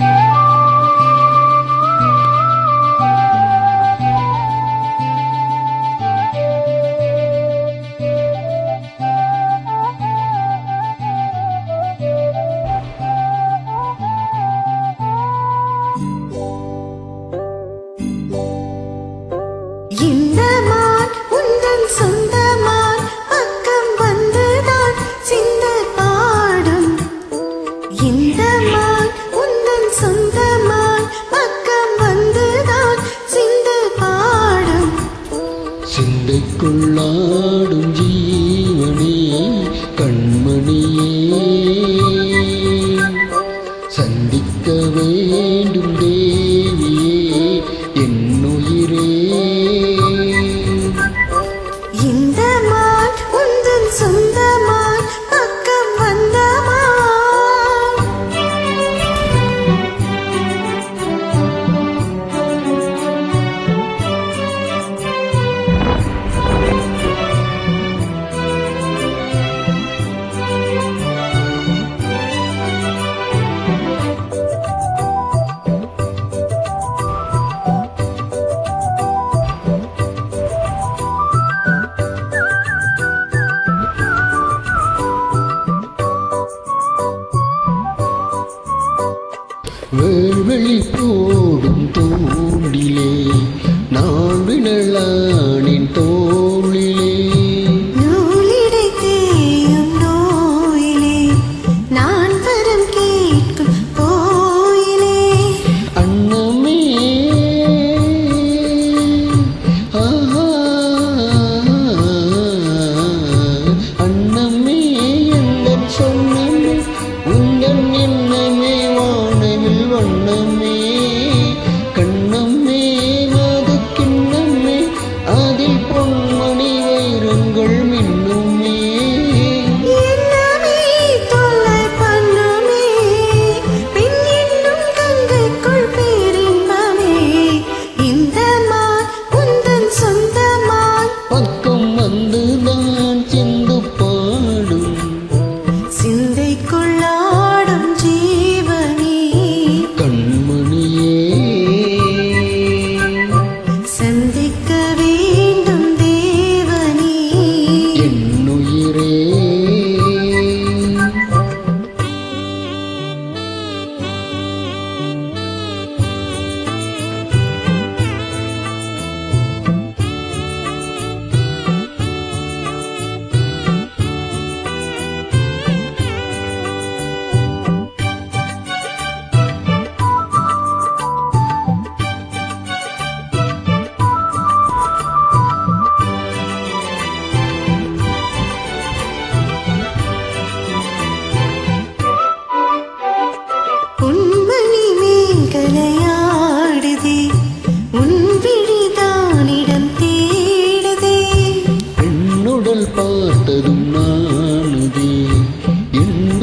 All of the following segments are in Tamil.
Música சிந்தைக்குள்ளாடும் ஜீவனே கண்மணியே. சந்திக்க வேண்டும் வேள்வழி போடும் தூண்டிலே நான் வினலானின் தோ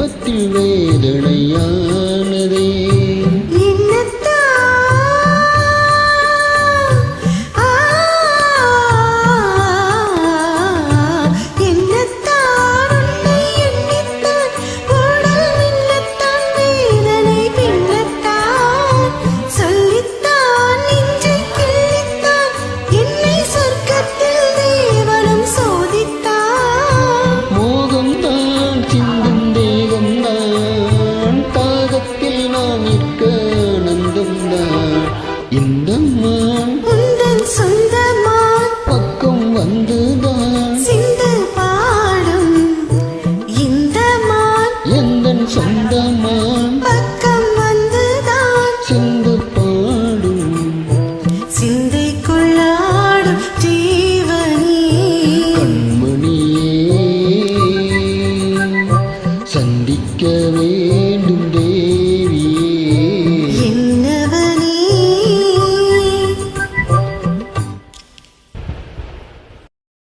மனத்தில் வேதனையா